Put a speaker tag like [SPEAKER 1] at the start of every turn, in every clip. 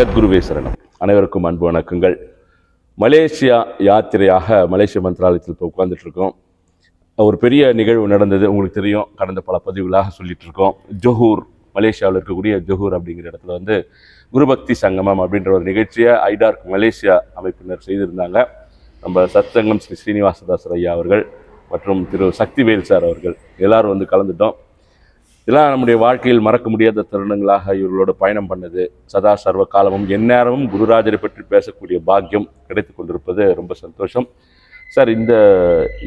[SPEAKER 1] ஜெகத்குருவே சரணம் அனைவருக்கும் அன்பு வணக்கங்கள் மலேசியா யாத்திரையாக மலேசிய மந்திராலயத்தில் இப்போ உட்காந்துட்ருக்கோம் ஒரு பெரிய நிகழ்வு நடந்தது உங்களுக்கு தெரியும் கடந்த பல பதிவுகளாக சொல்லிட்டு இருக்கோம் ஜொஹூர் மலேசியாவில் இருக்கக்கூடிய ஜொஹூர் அப்படிங்கிற இடத்துல வந்து குருபக்தி சங்கமம் அப்படின்ற ஒரு நிகழ்ச்சியை ஐடார்க் மலேசியா அமைப்பினர் செய்திருந்தாங்க நம்ம சத்சங்கம் ஸ்ரீ ஸ்ரீனிவாசதாசர் ஐயா அவர்கள் மற்றும் திரு சக்திவேல் சார் அவர்கள் எல்லாரும் வந்து கலந்துட்டோம் இதெல்லாம் நம்முடைய வாழ்க்கையில் மறக்க முடியாத தருணங்களாக இவர்களோட பயணம் பண்ணது சதா சர்வ காலமும் எந்நேரமும் குருராஜரை பற்றி பேசக்கூடிய பாக்கியம் கிடைத்து கொண்டிருப்பது ரொம்ப சந்தோஷம் சார் இந்த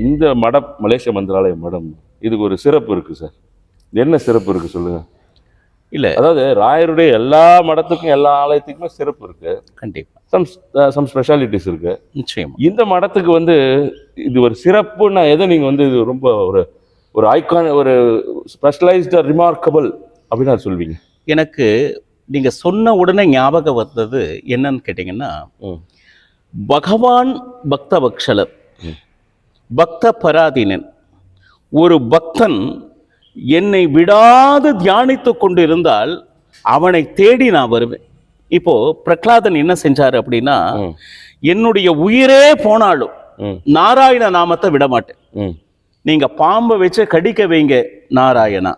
[SPEAKER 1] இந்த மடம் மலேசிய மந்திராலய மடம் இதுக்கு ஒரு சிறப்பு இருக்குது சார் என்ன சிறப்பு இருக்குது சொல்லுங்கள் இல்லை அதாவது ராயருடைய எல்லா மடத்துக்கும் எல்லா ஆலயத்துக்குமே சிறப்பு இருக்குது கண்டிப்பாக சம் சம் ஸ்பெஷாலிட்டிஸ் இருக்குது நிச்சயம் இந்த மடத்துக்கு வந்து இது ஒரு சிறப்புன்னா எதை நீங்கள் வந்து இது ரொம்ப ஒரு ஒரு ஐகான் ஒரு ஸ்பெஷலைஸ்ட் ரிமார்க்கபிள் அப்படின்னு நான் சொல்வீங்க
[SPEAKER 2] எனக்கு நீங்கள் சொன்ன உடனே ஞாபகம் வந்தது என்னன்னு கேட்டிங்கன்னா பகவான் பக்த பக்ஷலர் பக்த பராதீனன் ஒரு பக்தன் என்னை விடாது தியானித்து கொண்டிருந்தால் அவனை தேடி நான் வருவேன் இப்போ பிரகலாதன் என்ன செஞ்சார் அப்படின்னா என்னுடைய உயிரே போனாலும் நாராயண நாமத்தை விட மாட்டேன் நீங்க பாம்பை வச்சு கடிக்க வைங்க நாராயணா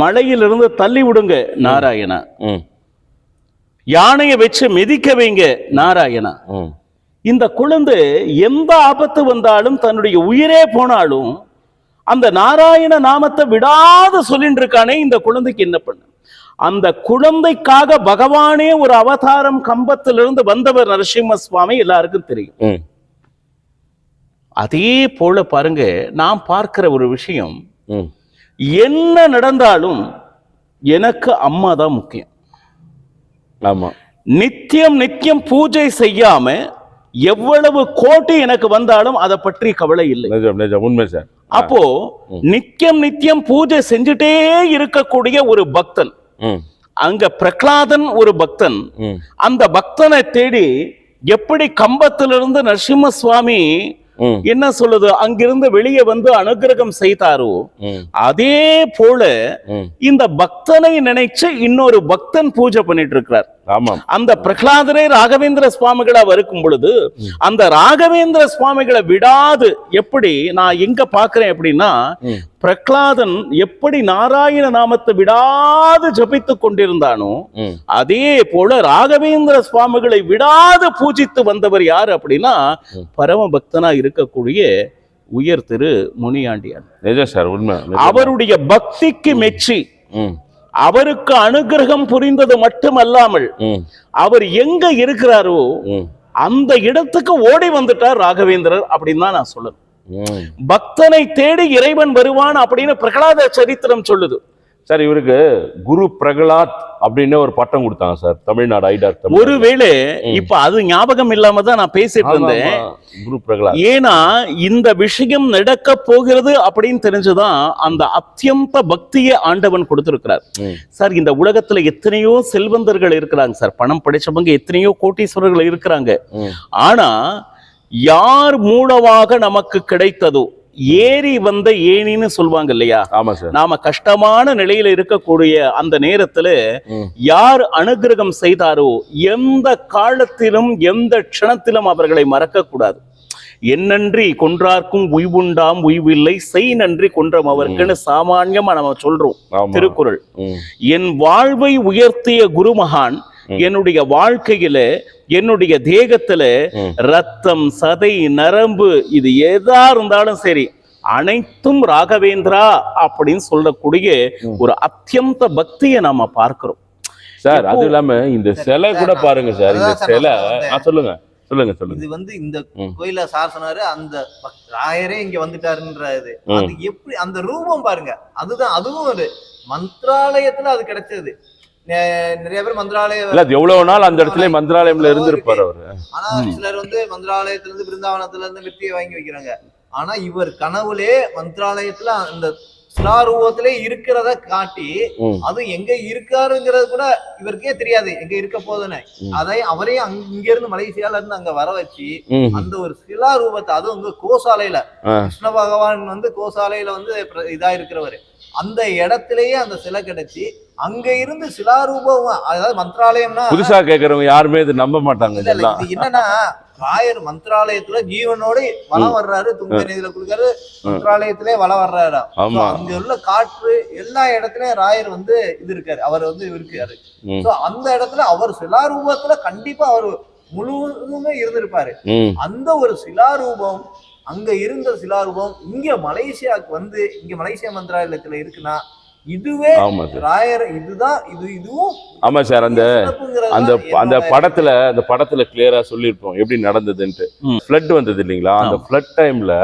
[SPEAKER 2] மலையிலிருந்து தள்ளி விடுங்க நாராயணா யானையை வச்சு மிதிக்க வைங்க நாராயணா இந்த குழந்தை எந்த ஆபத்து வந்தாலும் தன்னுடைய உயிரே போனாலும் அந்த நாராயண நாமத்தை விடாத சொல்லிட்டு இருக்கானே இந்த குழந்தைக்கு என்ன பண்ண அந்த குழந்தைக்காக பகவானே ஒரு அவதாரம் கம்பத்திலிருந்து வந்தவர் நரசிம்ம சுவாமி எல்லாருக்கும் தெரியும் அதே போல பாருங்க நாம் பார்க்கிற ஒரு விஷயம் என்ன நடந்தாலும் எனக்கு அம்மா தான் முக்கியம் ஆமா நித்தியம் நித்தியம் பூஜை செய்யாம எவ்வளவு கோட்டி எனக்கு வந்தாலும் அதை பற்றி கவலை
[SPEAKER 1] இல்லை உண்மை சார்
[SPEAKER 2] அப்போ நித்தியம் நித்தியம் பூஜை செஞ்சுட்டே இருக்கக்கூடிய ஒரு பக்தன் அங்க பிரகலாதன் ஒரு பக்தன் அந்த பக்தனை தேடி எப்படி கம்பத்திலிருந்து நரசிம்ம சுவாமி என்ன சொல்லுது அங்கிருந்து வெளியே வந்து அனுகிரகம் செய்தாரோ அதே போல இந்த பக்தனை நினைச்சு இன்னொரு பக்தன் பூஜை பண்ணிட்டு இருக்கிறார் அந்த பிரகலாதரே ராகவேந்திர சுவாமிகளா வருக்கும் பொழுது அந்த ராகவேந்திர சுவாமிகளை விடாது எப்படி நான் எங்க பாக்குறேன் அப்படின்னா பிரகலாதன் எப்படி நாராயண நாமத்தை விடாது ஜபித்து கொண்டிருந்தானோ அதே போல ராகவேந்திர சுவாமிகளை விடாது பூஜித்து வந்தவர் யார் அப்படின்னா பரம பக்தனா இருக்கக்கூடிய உயர் திரு முனியாண்டியார் சார் உண்மை அவருடைய பக்திக்கு மெச்சி அவருக்கு அனுகிரகம் புரிந்தது மட்டுமல்லாமல் அவர் எங்க இருக்கிறாரோ அந்த இடத்துக்கு ஓடி வந்துட்டார் ராகவேந்திரர் அப்படின்னு தான் நான் சொல்லணும் பக்தனை தேடி இறைவன் வருவான் அப்படின்னு பிரகலாத சரித்திரம் சொல்லுது
[SPEAKER 1] சார் இவருக்கு குரு பிரகலாத் அப்படின்னு ஒரு பட்டம் கொடுத்தாங்க சார் தமிழ்நாடு ஐடார்
[SPEAKER 2] ஒருவேளை இப்ப அது ஞாபகம் இல்லாம தான் நான் பேசிட்டு இருந்தேன் குரு பிரகலாத் ஏன்னா இந்த விஷயம் நடக்க போகிறது அப்படின்னு தெரிஞ்சுதான் அந்த அத்தியந்த பக்தியை ஆண்டவன் கொடுத்திருக்கிறார் சார் இந்த உலகத்துல எத்தனையோ செல்வந்தர்கள் இருக்கிறாங்க சார் பணம் படைச்சவங்க எத்தனையோ கோட்டீஸ்வரர்கள் இருக்கிறாங்க ஆனா யார் மூலமாக நமக்கு கிடைத்ததோ ஏறி வந்த ஏணின்னு சொல்லுவாங்க இல்லையா நாம கஷ்டமான நிலையில இருக்கக்கூடிய அந்த நேரத்துல யார் அனுகிரகம் செய்தாரோ எந்த காலத்திலும் எந்த க்ஷணத்திலும் அவர்களை மறக்க கூடாது என்னன்றி கொன்றார்க்கும் உய்வுண்டாம் உய்வில்லை செய் நன்றி கொன்றம் அவருக்குன்னு சாமான்யமா நம்ம சொல்றோம் திருக்குறள் என் வாழ்வை உயர்த்திய குருமகான் என்னுடைய வாழ்க்கையில என்னுடைய தேகத்துல ரத்தம் சதை நரம்பு இது எதா இருந்தாலும் சரி அனைத்தும் ராகவேந்திரா அப்படின்னு சொல்லக்கூடிய ஒரு அத்தியந்த பக்தியை நாம பார்க்கிறோம்
[SPEAKER 1] சார் அது இல்லாம இந்த சிலை கூட பாருங்க சார் இந்த சிலை சொல்லுங்க சொல்லுங்க சொல்லுங்க
[SPEAKER 3] இது வந்து இந்த கோயில சார் சொன்னாரு அந்த ராயரே இங்க வந்துட்டாருன்ற அது எப்படி அந்த ரூபம் பாருங்க அதுதான் அதுவும் ஒரு மந்திராலயத்துல அது கிடைச்சது நிறைய பேர் மந்திராலயம்
[SPEAKER 1] இல்ல எவ்வளவு நாள் அந்த இடத்துல மந்திராலயம்ல இருந்திருப்பார் அவரு
[SPEAKER 3] ஆனா சிலர் வந்து மந்திராலயத்துல இருந்து பிருந்தாவனத்துல இருந்து வெற்றியை வாங்கி வைக்கிறாங்க ஆனா இவர் கனவுலே மந்திராலயத்துல அந்த சிலாரூபத்திலே இருக்கிறத காட்டி அது எங்க இருக்காருங்கிறது கூட இவருக்கே தெரியாது எங்க இருக்க போதுன்னு அதை அவரையும் அங்க இருந்து மலேசியால இருந்து அங்க வர வச்சு அந்த ஒரு சிலா ரூபத்தை அது வந்து கோசாலையில கிருஷ்ண பகவான் வந்து கோசாலையில வந்து இதா இருக்கிறவரு அந்த இடத்திலேயே அந்த சிலை கிடைச்சி அங்க இருந்து சிலாரூபம் அதாவது மந்திராலயம்னா
[SPEAKER 1] புதுசா கேக்குறவங்க யாருமே இது நம்ப மாட்டாங்க
[SPEAKER 3] என்னன்னா ராயர் மந்திராலயத்துல ஜீவனோட வளம் வர்றாரு துங்க நிதியில கொடுக்காரு மந்திராலயத்திலே வளம் வர்றாரு அங்க உள்ள காற்று எல்லா இடத்துலயும் ராயர் வந்து இது இருக்காரு அவர் வந்து இருக்காரு சோ அந்த இடத்துல அவர் சிலாரூபத்துல கண்டிப்பா அவர் முழுவதுமே இருந்திருப்பாரு அந்த ஒரு சிலாரூபம் அங்க இருந்த சிலாரூபம் இங்க மலேசியாவுக்கு வந்து இங்க மலேசியா மந்திராலயத்துல இருக்குன்னா இதுவே ஆமா சார் ராயர் இதுதான் இது இதுவும்
[SPEAKER 1] ஆமா சார் அந்த அந்த அந்த படத்துல அந்த படத்துல கிளியரா சொல்லியிருப்போம் எப்படி நடந்ததுன்ட்டு ஃப்ளட் வந்தது இல்லைங்களா அந்த ஃப்ளட் டைம்ல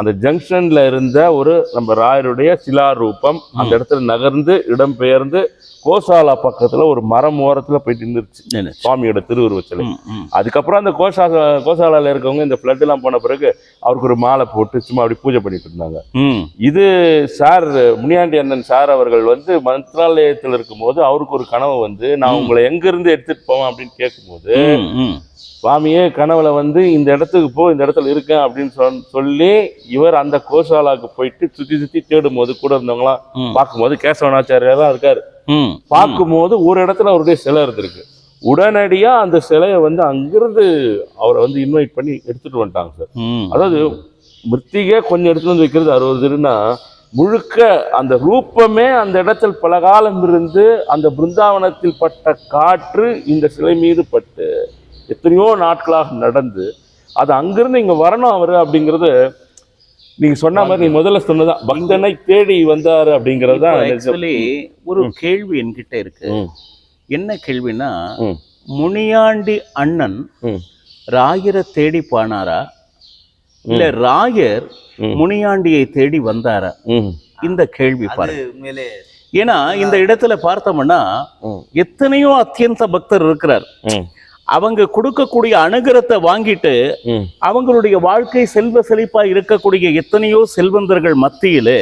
[SPEAKER 1] அந்த ஜங்ஷனில் இருந்த ஒரு நம்ம ராயருடைய சிலா ரூபம் அந்த இடத்துல நகர்ந்து இடம்பெயர்ந்து கோசாலா பக்கத்தில் ஒரு மரம் ஓரத்தில் போயிட்டு இருந்துருச்சு சுவாமியோட திருவுருவச்சல அதுக்கப்புறம் அந்த கோஷா கோசாலாவில் இருக்கவங்க இந்த ஃப்ளட்லாம் போன பிறகு அவருக்கு ஒரு மாலை போட்டு சும்மா அப்படி பூஜை பண்ணிட்டு இருந்தாங்க இது சார் முனியாண்டி அண்ணன் சார் அவர்கள் வந்து மந்திராலயத்தில் இருக்கும்போது அவருக்கு ஒரு கனவு வந்து நான் உங்களை எங்கேருந்து எடுத்துகிட்டு போவேன் அப்படின்னு கேட்கும்போது சுவாமியே கனவுல வந்து இந்த இடத்துக்கு போ இந்த இடத்துல இருக்கேன் அப்படின்னு சொல்லி இவர் அந்த கோஷாலாவுக்கு போயிட்டு சுற்றி சுற்றி தேடும் போது கூட இருந்தவங்களாம் பார்க்கும்போது கேசவனாச்சாரியா இருக்காரு பார்க்கும்போது ஒரு இடத்துல அவருடைய சிலை இருந்திருக்கு உடனடியாக அந்த சிலையை வந்து அங்கிருந்து அவரை வந்து இன்வைட் பண்ணி எடுத்துட்டு வந்துட்டாங்க சார் அதாவது மிருத்திகே கொஞ்சம் எடுத்துட்டு வந்து வைக்கிறது அறுபது திருன்னா முழுக்க அந்த ரூபமே அந்த இடத்தில் பல காலம் இருந்து அந்த பிருந்தாவனத்தில் பட்ட காற்று இந்த சிலை மீது பட்டு எத்தனையோ நாட்களாக நடந்து அது அங்கிருந்து இங்கே வரணும் அவர் அப்படிங்கிறது நீங்க சொன்ன மாதிரி நீ முதல்ல சொன்னதான் பக்தனை தேடி வந்தார் அப்படிங்கிறது
[SPEAKER 2] ஒரு கேள்வி என்கிட்ட இருக்கு என்ன கேள்வினா முனியாண்டி அண்ணன் ராயரை தேடி போனாரா இல்ல ராயர் முனியாண்டியை தேடி வந்தாரா இந்த கேள்வி பாருங்க ஏன்னா இந்த இடத்துல பார்த்தோம்னா எத்தனையோ அத்தியந்த பக்தர் இருக்கிறார் அவங்க கொடுக்கக்கூடிய அனுகிரத்தை வாங்கிட்டு அவங்களுடைய வாழ்க்கை செல்வ செழிப்பா இருக்கக்கூடிய எத்தனையோ செல்வந்தர்கள் மத்தியில்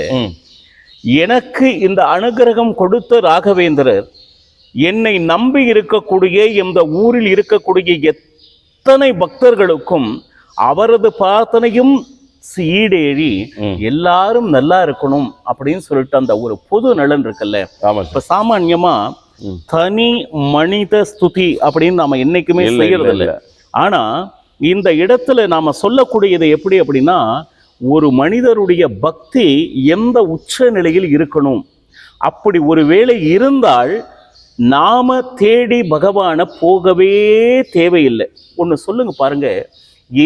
[SPEAKER 2] எனக்கு இந்த அனுகிரகம் கொடுத்த ராகவேந்திரர் என்னை நம்பி இருக்கக்கூடிய இந்த ஊரில் இருக்கக்கூடிய எத்தனை பக்தர்களுக்கும் அவரது பிரார்த்தனையும் சீடேறி எல்லாரும் நல்லா இருக்கணும் அப்படின்னு சொல்லிட்டு அந்த ஒரு பொது நலன் இருக்குல்ல இப்ப சாமான்யமா தனி மனித ஸ்துதி அப்படின்னு நாம என்னைக்குமே செய்யறது இல்லை ஆனா இந்த இடத்துல நாம சொல்லக்கூடியது எப்படி அப்படின்னா ஒரு மனிதருடைய பக்தி எந்த உச்ச நிலையில் இருக்கணும் அப்படி ஒரு வேளை இருந்தால் நாம தேடி பகவானை போகவே தேவையில்லை ஒன்று சொல்லுங்க பாருங்க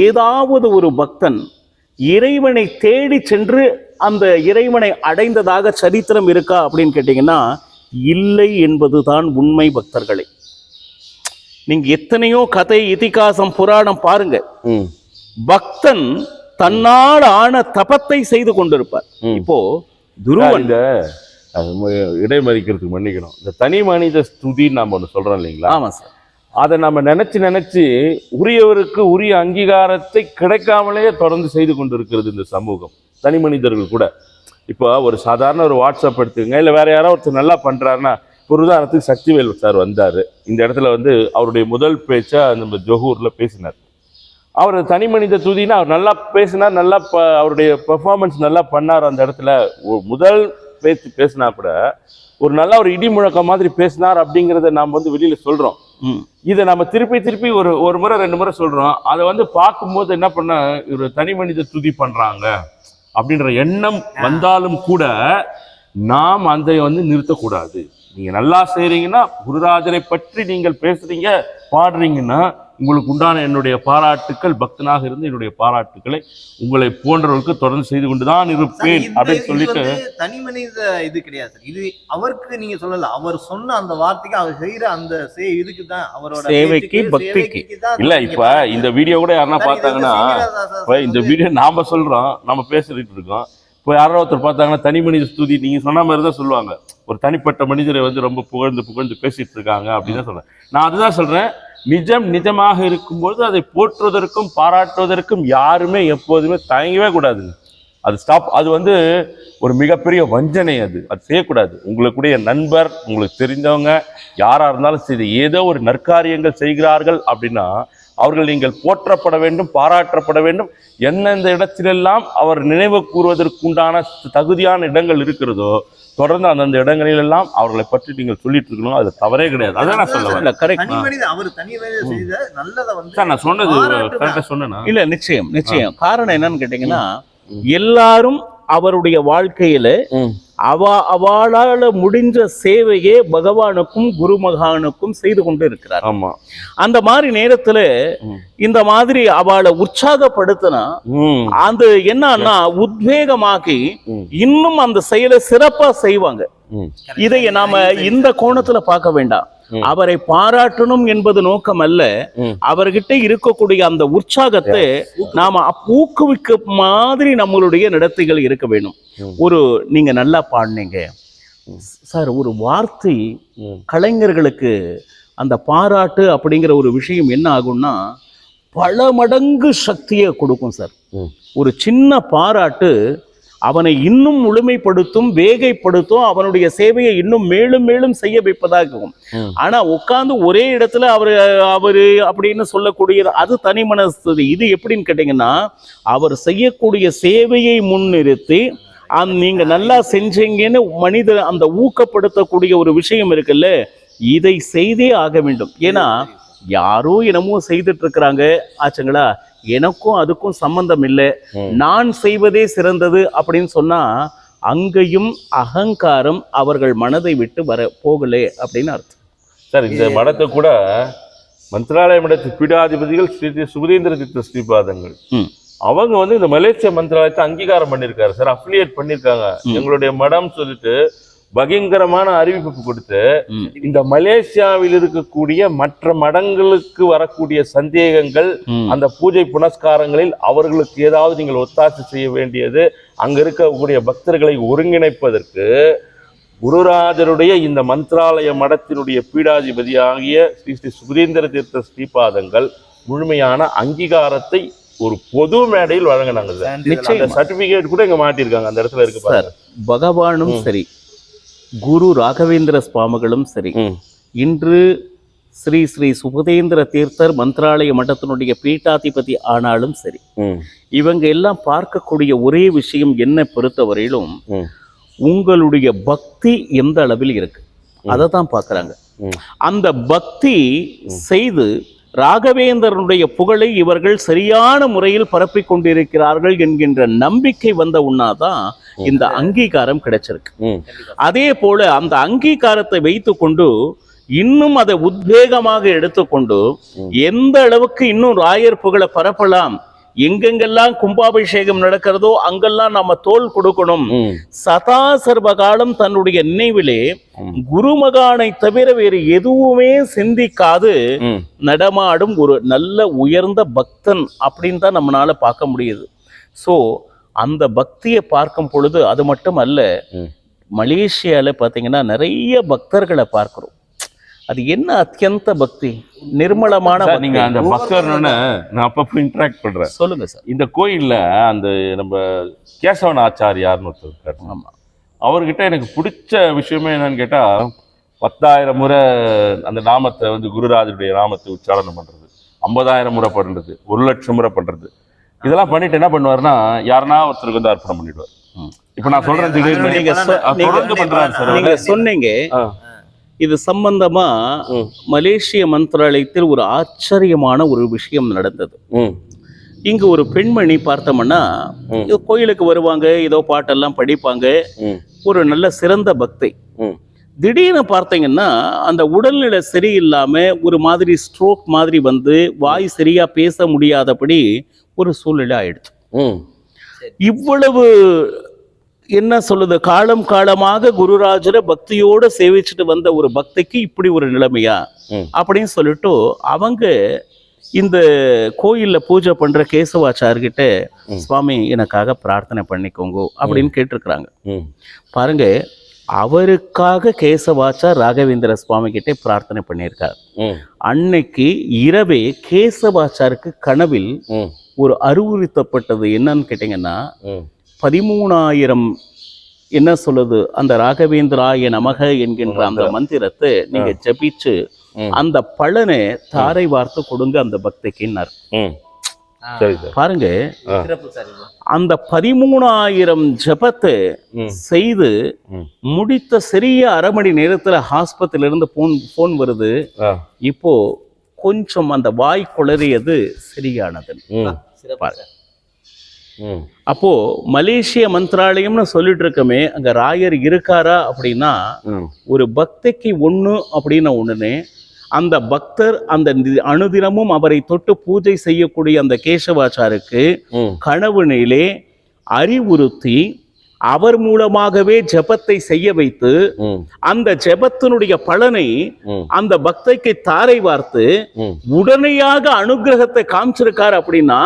[SPEAKER 2] ஏதாவது ஒரு பக்தன் இறைவனை தேடி சென்று அந்த இறைவனை அடைந்ததாக சரித்திரம் இருக்கா அப்படின்னு கேட்டிங்கன்னா இல்லை என்பதுதான் உண்மை பக்தர்களே நீங்க எத்தனையோ கதை இதிகாசம் புராணம் பாருங்க பக்தன் தன்னால் ஆன தபத்தை செய்து கொண்டிருப்பார் இப்போ துருவன்
[SPEAKER 1] இடைமறிக்கிறதுக்கு மன்னிக்கணும் இந்த தனி மனித ஸ்துதின்னு நாம் ஒன்று சொல்கிறோம் இல்லைங்களா ஆமாம் சார் அதை நம்ம நினச்சி நினச்சி உரியவருக்கு உரிய அங்கீகாரத்தை கிடைக்காமலேயே தொடர்ந்து செய்து கொண்டிருக்கிறது இந்த சமூகம் தனி மனிதர்கள் கூட இப்போ ஒரு சாதாரண ஒரு வாட்ஸ்அப் எடுத்துக்கோங்க இல்லை வேறு யாராவது ஒருத்தர் நல்லா பண்ணுறாருன்னா ஒரு உதாரணத்துக்கு சக்திவேல் சார் வந்தார் இந்த இடத்துல வந்து அவருடைய முதல் பேச்சாக நம்ம ஜொஹூரில் பேசினார் அவர் தனி மனித தூதினா அவர் நல்லா பேசினார் நல்லா ப அவருடைய பெர்ஃபார்மன்ஸ் நல்லா பண்ணார் அந்த இடத்துல முதல் பேச்சு பேசினா கூட ஒரு நல்ல ஒரு இடி முழக்கம் மாதிரி பேசினார் அப்படிங்கிறத நாம் வந்து வெளியில் சொல்கிறோம் இதை நம்ம திருப்பி திருப்பி ஒரு ஒரு முறை ரெண்டு முறை சொல்கிறோம் அதை வந்து பார்க்கும்போது என்ன பண்ண இவர் தனி மனித துதி பண்ணுறாங்க அப்படின்ற எண்ணம் வந்தாலும் கூட நாம் அந்த வந்து நிறுத்தக்கூடாது நீங்கள் நல்லா செய்கிறீங்கன்னா குருராஜரை பற்றி நீங்கள் பேசுகிறீங்க பாடுறீங்கன்னா உங்களுக்கு உண்டான என்னுடைய பாராட்டுக்கள் பக்தனாக இருந்து என்னுடைய பாராட்டுக்களை உங்களை போன்றவர்களுக்கு தொடர்ந்து செய்து கொண்டு தான்
[SPEAKER 2] இருப்பேன் அப்படின்னு சொல்லிட்டு தனி மனித இது கிடையாது இது அவருக்கு நீங்க சொல்லல அவர் சொன்ன அந்த வார்த்தைக்கு அவர் செய்யற அந்த இதுக்கு தான் அவரோட
[SPEAKER 1] சேவைக்கு பக்திக்கு இல்ல இப்ப இந்த வீடியோ கூட யாருன்னா பார்த்தாங்கன்னா இந்த வீடியோ நாம சொல்றோம் நம்ம பேசிட்டு இருக்கோம் இப்போ யாரோ ஒருத்தர் பார்த்தாங்கன்னா தனி மனித ஸ்துதி நீங்கள் சொன்ன மாதிரி தான் சொல்லுவாங்க ஒரு தனிப்பட்ட மனிதரை வந்து ரொம்ப புகழ்ந்து புகழ்ந்து பேசிகிட்டு இருக்காங்க அப்படின்னு தான் சொல்கிறேன் நான் அதுதான் சொல்கிறேன் நிஜம் நிஜமாக இருக்கும்போது அதை போற்றுவதற்கும் பாராட்டுவதற்கும் யாருமே எப்போதுமே தயங்கவே கூடாதுங்க அது ஸ்டாப் அது வந்து ஒரு மிகப்பெரிய வஞ்சனை அது அது செய்யக்கூடாது உங்களுக்குடைய நண்பர் உங்களுக்கு தெரிஞ்சவங்க யாராக இருந்தாலும் சரி ஏதோ ஒரு நற்காரியங்கள் செய்கிறார்கள் அப்படின்னா அவர்கள் நீங்கள் போற்றப்பட வேண்டும் பாராட்டப்பட வேண்டும் எந்தெந்த இடத்திலெல்லாம் அவர் நினைவு கூறுவதற்குண்டான தகுதியான இடங்கள் இருக்கிறதோ தொடர்ந்து அந்தந்த இடங்களிலெல்லாம் அவர்களை பற்றி நீங்கள் சொல்லிட்டு இருக்கணும் அது தவறே கிடையாது அதான் நான் சொல்ல
[SPEAKER 3] இல்லை கரெக்ட் அவர்
[SPEAKER 1] நான் சொன்னது கரெக்டா சொன்னேன்னா
[SPEAKER 2] இல்ல நிச்சயம் நிச்சயம் காரணம் என்னன்னு கேட்டீங்கன்னா எல்லாரும் அவருடைய வாழ்க்கையில அவா அவளால் முடிஞ்ச சேவையே பகவானுக்கும் குருமகானுக்கும் செய்து கொண்டு இருக்கிறார் ஆமா அந்த மாதிரி நேரத்துல இந்த மாதிரி அவளை உற்சாகப்படுத்தினா அது என்னன்னா உத்வேகமாக்கி இன்னும் அந்த செயலை சிறப்பா செய்வாங்க இதைய நாம இந்த கோணத்துல பார்க்க வேண்டாம் அவரை பாராட்டணும் என்பது நோக்கம் அல்ல அவர்கிட்ட இருக்கக்கூடிய அந்த உற்சாகத்தை நாம ஊக்குவிக்க மாதிரி நம்மளுடைய நடத்தைகள் இருக்க வேணும் ஒரு நீங்க நல்லா பாடினீங்க சார் ஒரு வார்த்தை கலைஞர்களுக்கு அந்த பாராட்டு அப்படிங்கிற ஒரு விஷயம் என்ன ஆகும்னா பல மடங்கு சக்தியை கொடுக்கும் சார் ஒரு சின்ன பாராட்டு அவனை இன்னும் முழுமைப்படுத்தும் வேகைப்படுத்தும் அவனுடைய சேவையை இன்னும் மேலும் மேலும் செய்ய வைப்பதாகவும் ஆனா உட்கார்ந்து ஒரே இடத்துல அவர் அவரு அப்படின்னு சொல்லக்கூடியது அது தனி மனசு இது எப்படின்னு கேட்டீங்கன்னா அவர் செய்யக்கூடிய சேவையை முன்னிறுத்தி நீங்க நல்லா செஞ்சீங்கன்னு மனிதர் அந்த ஊக்கப்படுத்தக்கூடிய ஒரு விஷயம் இருக்குல்ல இதை செய்தே ஆக வேண்டும் ஏன்னா யாரோ என்னமோ செய்துட்டு இருக்கிறாங்க ஆச்சுங்களா எனக்கும் அதுக்கும் சம்பந்தம் இல்லை நான் செய்வதே சிறந்தது அப்படின்னு சொன்னா அங்கேயும் அகங்காரம் அவர்கள் மனதை விட்டு வர போகலே அப்படின்னு அர்த்தம்
[SPEAKER 1] சார் இந்த மடத்தை கூட மந்திராலய மடத்து பீடாதிபதிகள் ஸ்ரீ சுபதேந்திர தீர்த்த ஸ்ரீபாதங்கள் அவங்க வந்து இந்த மலேசிய மந்திராலயத்தை அங்கீகாரம் பண்ணியிருக்காரு சார் அப்ளியேட் பண்ணியிருக்காங்க எங்களுடைய மடம் சொல்லிட்டு பயங்கரமான அறிவிப்பு கொடுத்து இந்த மலேசியாவில் இருக்கக்கூடிய மற்ற மடங்களுக்கு வரக்கூடிய சந்தேகங்கள் அந்த பூஜை புனஸ்காரங்களில் அவர்களுக்கு ஏதாவது நீங்கள் ஒத்தாசை செய்ய வேண்டியது அங்க இருக்கக்கூடிய பக்தர்களை ஒருங்கிணைப்பதற்கு குருராஜருடைய இந்த மந்திராலய மடத்தினுடைய பீடாதிபதியாகிய ஸ்ரீ ஸ்ரீ சுதீந்திர தீர்த்த ஸ்ரீபாதங்கள் முழுமையான அங்கீகாரத்தை ஒரு பொது மேடையில் வழங்கினாங்க சர்டிபிகேட் கூட இங்க மாட்டிருக்காங்க அந்த இடத்துல இருக்கு
[SPEAKER 2] பகவானும் சரி குரு ராகவேந்திர சுவாமிகளும் சரி இன்று ஸ்ரீ ஸ்ரீ சுபதேந்திர தீர்த்தர் மந்திராலய மட்டத்தினுடைய பீட்டாதிபதி ஆனாலும் சரி இவங்க எல்லாம் பார்க்கக்கூடிய ஒரே விஷயம் என்ன பொறுத்தவரையிலும் உங்களுடைய பக்தி எந்த அளவில் இருக்கு அதை தான் பார்க்குறாங்க அந்த பக்தி செய்து ராகவேந்தரனுடைய புகழை இவர்கள் சரியான முறையில் பரப்பிக் கொண்டிருக்கிறார்கள் என்கின்ற நம்பிக்கை வந்த உன்னாதான் இந்த அங்கீகாரம் கிடைச்சிருக்கு அதே போல அந்த அங்கீகாரத்தை வைத்து கொண்டு இன்னும் அதை உத்வேகமாக எடுத்துக்கொண்டு எந்த அளவுக்கு இன்னும் ராயர் புகழை பரப்பலாம் எங்கெங்கெல்லாம் கும்பாபிஷேகம் நடக்கிறதோ அங்கெல்லாம் நம்ம தோல் கொடுக்கணும் சதா சர்வகாலம் தன்னுடைய நினைவிலே குருமகானை தவிர வேறு எதுவுமே சிந்திக்காது நடமாடும் ஒரு நல்ல உயர்ந்த பக்தன் அப்படின்னு தான் நம்மளால பார்க்க முடியுது ஸோ அந்த பக்தியை பார்க்கும் பொழுது அது மட்டும் அல்ல மலேசியாவில் பார்த்தீங்கன்னா நிறைய பக்தர்களை பார்க்குறோம் அது என்ன அத்தியந்த பக்தி நிர்மலமான
[SPEAKER 1] நீங்க அந்த பக்தர் நான் அப்பப்போ இன்ட்ராக்ட் பண்றேன் சொல்லுங்க சார் இந்த கோயில்ல அந்த நம்ம கேசவன் ஆச்சாரியார்னு ஒருத்தர் இருக்காரு ஆமா அவர்கிட்ட எனக்கு பிடிச்ச விஷயமே என்னன்னு கேட்டா பத்தாயிரம் முறை அந்த நாமத்தை வந்து குருராஜருடைய நாமத்தை உச்சாரணம் பண்றது ஐம்பதாயிரம் முறை பண்றது ஒரு லட்சம் முறை பண்றது இதெல்லாம் பண்ணிட்டு என்ன பண்ணுவார்னா யாருன்னா ஒருத்தருக்கு வந்து அர்ப்பணம் பண்ணிடுவார் இப்ப நான்
[SPEAKER 2] சொல்றேன் நீங்க சொன்னீங்க இது சம்பந்தமா மலேசிய மந்திராலயத்தில் ஒரு ஆச்சரியமான ஒரு விஷயம் நடந்தது இங்கு ஒரு பெண்மணி பார்த்தோம்னா கோயிலுக்கு வருவாங்க ஏதோ பாட்டெல்லாம் படிப்பாங்க ஒரு நல்ல சிறந்த பக்தி திடீர்னு பார்த்தீங்கன்னா அந்த உடல்நிலை சரியில்லாம ஒரு மாதிரி ஸ்ட்ரோக் மாதிரி வந்து வாய் சரியா பேச முடியாதபடி ஒரு சூழ்நிலை ஆயிடுச்சு இவ்வளவு என்ன சொல்லுது காலம் காலமாக குருராஜரை பக்தியோட சேவிச்சுட்டு வந்த ஒரு பக்திக்கு இப்படி ஒரு நிலைமையா அப்படின்னு சொல்லிட்டு அவங்க இந்த கோயிலில் பூஜை பண்ற கேசவாச்சார்கிட்ட சுவாமி எனக்காக பிரார்த்தனை பண்ணிக்கோங்க அப்படின்னு கேட்டிருக்கிறாங்க பாருங்க அவருக்காக கேசவாச்சா ராகவேந்திர சுவாமி கிட்டே பிரார்த்தனை பண்ணியிருக்கார் அன்னைக்கு இரவே கேசவாச்சாருக்கு கனவில் ஒரு அறிவுறுத்தப்பட்டது என்னன்னு கேட்டீங்கன்னா பதிமூணாயிரம் என்ன சொல்லுது அந்த ராகவேந்திராய நமக என்கின்ற அந்த மந்திரத்தை நீங்க ஜபிச்சு அந்த பலனை தாரை வார்த்து கொடுங்க அந்த பக்திக்குன்னார் பாருங்க அந்த பதிமூணாயிரம் ஜபத்தை செய்து முடித்த சிறிய அரை மணி நேரத்துல ஹாஸ்பத்திரில இருந்து போன் போன் வருது இப்போ கொஞ்சம் அந்த வாய் குளறியது சரியானது அப்போ மலேசிய மந்திராலயம்னு சொல்லிட்டு இருக்கமே அங்க ராயர் இருக்காரா அப்படின்னா ஒரு பக்திக்கு ஒண்ணு அப்படின்ன உடனே அந்த பக்தர் அந்த அணுதினமும் அவரை தொட்டு பூஜை செய்யக்கூடிய அந்த கேசவாச்சாருக்கு நிலே அறிவுறுத்தி அவர் மூலமாகவே ஜபத்தை செய்ய வைத்து அந்த ஜபத்தினுடைய பலனை அந்த பக்தைக்கு தாரை வார்த்து உடனடியாக அனுகிரகத்தை காமிச்சிருக்காரு அப்படின்னா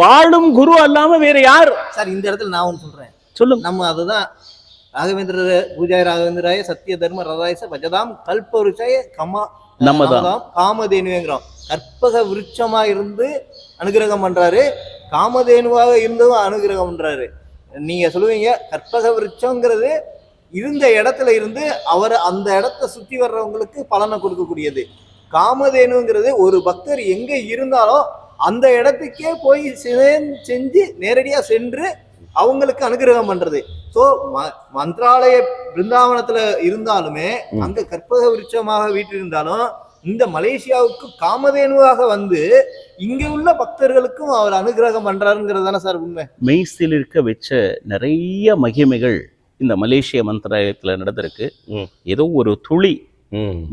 [SPEAKER 2] வாழும் குரு அல்லாம வேற யார்
[SPEAKER 3] சார் இந்த இடத்துல நான் ஒன்று சொல்றேன் சொல்லுங்க நம்ம அதுதான் ராகவேந்திர பூஜாய ராகவேந்திராய சத்திய தர்ம ரதாயச பஜதாம் கல்பருஷாய கமா நம்மதான் காமதேனுங்கிறோம் கற்பக விருட்சமா இருந்து அனுகிரகம் பண்றாரு காமதேனுவாக இருந்தும் அனுகிரகம் பண்றாரு நீங்க சொல்லுவீங்க கற்பக விருட்சங்கிறது இருந்த இடத்துல இருந்து அவர் அந்த இடத்த சுத்தி வர்றவங்களுக்கு பலனை கொடுக்கக்கூடியது காமதேனுங்கிறது ஒரு பக்தர் எங்க இருந்தாலும் அந்த இடத்துக்கே போய் செஞ்சு நேரடியாக சென்று அவங்களுக்கு அனுகிரகம் பண்றது ஸோ மந்திராலய பிருந்தாவனத்துல இருந்தாலுமே அங்க கற்பக விருட்சமாக இருந்தாலும் இந்த மலேசியாவுக்கு காமதேனுவாக வந்து இங்க உள்ள பக்தர்களுக்கும் அவர் அனுகிரகம் பண்றாருங்கிறது தானே சார் உண்மை
[SPEAKER 2] மெய்ஸில் இருக்க வச்ச நிறைய மகிமைகள் இந்த மலேசிய மந்திராலயத்துல நடந்திருக்கு ஏதோ ஒரு துளி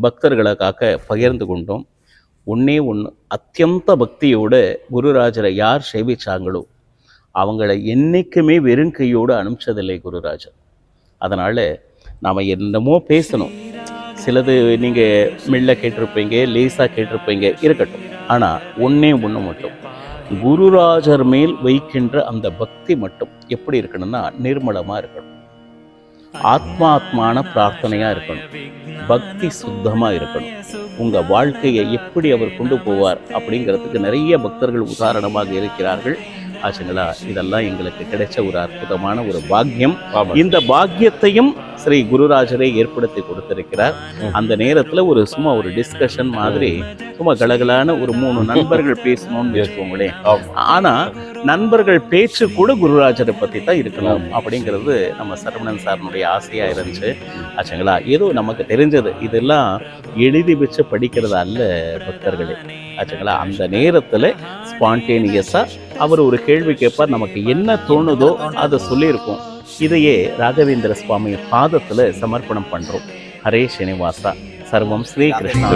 [SPEAKER 2] பக்தர்களை காக்க பகிர்ந்து கொண்டோம் ஒன்றே ஒன்று அத்தியந்த பக்தியோடு குருராஜரை யார் சேவிச்சாங்களோ அவங்கள என்றைக்குமே வெறும் கையோடு அனுப்பிச்சதில்லை குருராஜர் அதனால் நாம் என்னமோ பேசணும் சிலது நீங்கள் மெல்ல கேட்டிருப்பீங்க லேசாக கேட்டிருப்பீங்க இருக்கட்டும் ஆனால் ஒன்றே ஒன்று மட்டும் குருராஜர் மேல் வைக்கின்ற அந்த பக்தி மட்டும் எப்படி இருக்கணும்னா நிர்மலமாக இருக்கணும் ஆத்மாத்மான பிரார்த்தனையா இருக்கணும் பக்தி சுத்தமா இருக்கணும் உங்க வாழ்க்கையை எப்படி அவர் கொண்டு போவார் அப்படிங்கிறதுக்கு நிறைய பக்தர்கள் உதாரணமாக இருக்கிறார்கள் ஆச்சுங்களா இதெல்லாம் எங்களுக்கு கிடைச்ச ஒரு அற்புதமான ஒரு பாக்கியம் இந்த பாக்கியத்தையும் ஸ்ரீ குருராஜரே ஏற்படுத்தி கொடுத்திருக்கிறார் அந்த நேரத்தில் ஒரு சும்மா ஒரு டிஸ்கஷன் மாதிரி சும்மா கலகலான ஒரு மூணு நண்பர்கள் பேசணும்னு வச்சுக்கோங்களேன் ஆனால் நண்பர்கள் பேச்சு கூட குருராஜரை பற்றி தான் இருக்கணும் அப்படிங்கிறது நம்ம சரவணன் சாரனுடைய ஆசையாக இருந்துச்சு ஆச்சுங்களா ஏதோ நமக்கு தெரிஞ்சது இதெல்லாம் எழுதி வச்சு படிக்கிறது அல்ல பக்தர்களே ஆச்சுங்களா அந்த நேரத்தில் ஸ்பான்டேனியஸாக அவர் ஒரு கேள்வி கேட்பார் நமக்கு என்ன தோணுதோ அதை சொல்லியிருக்கோம் இதையே ராகவேந்திர சுவாமி பாதத்தில் சமர்ப்பணம் பண்ணுறோம் ஹரே ஸ்ரீனிவாசா சர்வம் ஸ்ரீ கிருஷ்ணா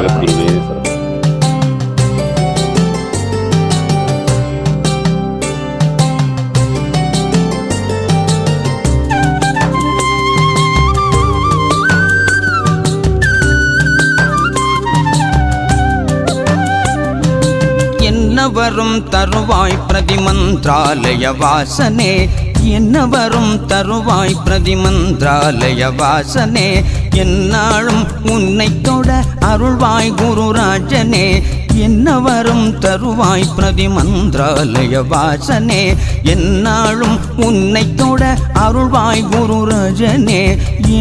[SPEAKER 2] என்னவரும் தருவாய் பிரதி மந்திராலய வாசனே என்னவரும் தருவாய் பிரதி மந்திராலய வாசனே என்னாலும் உன்னை தொட அருள்வாய் குருராஜனே என்னவரும் தருவாய் பிரதி மந்திராலய வாசனே என்னாலும் உன்னை தொட அருள்வாய் குருராஜனே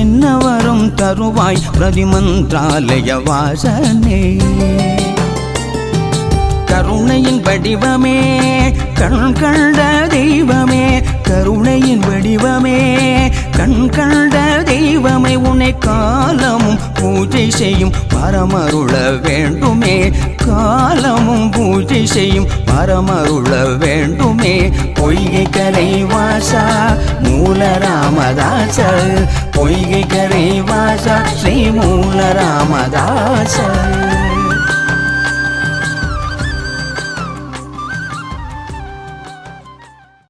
[SPEAKER 2] என்னவரும் தருவாய் பிரதி மந்திராலய வாசனே கருணையின் வடிவமே கண் கண்ட தெய்வமே கருணையின் வடிவமே கண் கண்ட தெய்வமே உன்னை காலமும் பூஜை செய்யும் பரமருள வேண்டுமே காலமும் பூஜை செய்யும் பரமருள வேண்டுமே பொய்கை கரை வாசா மூல ராமதாச பொய்கை கரை வாசா ஸ்ரீ மூல மூலராமதாச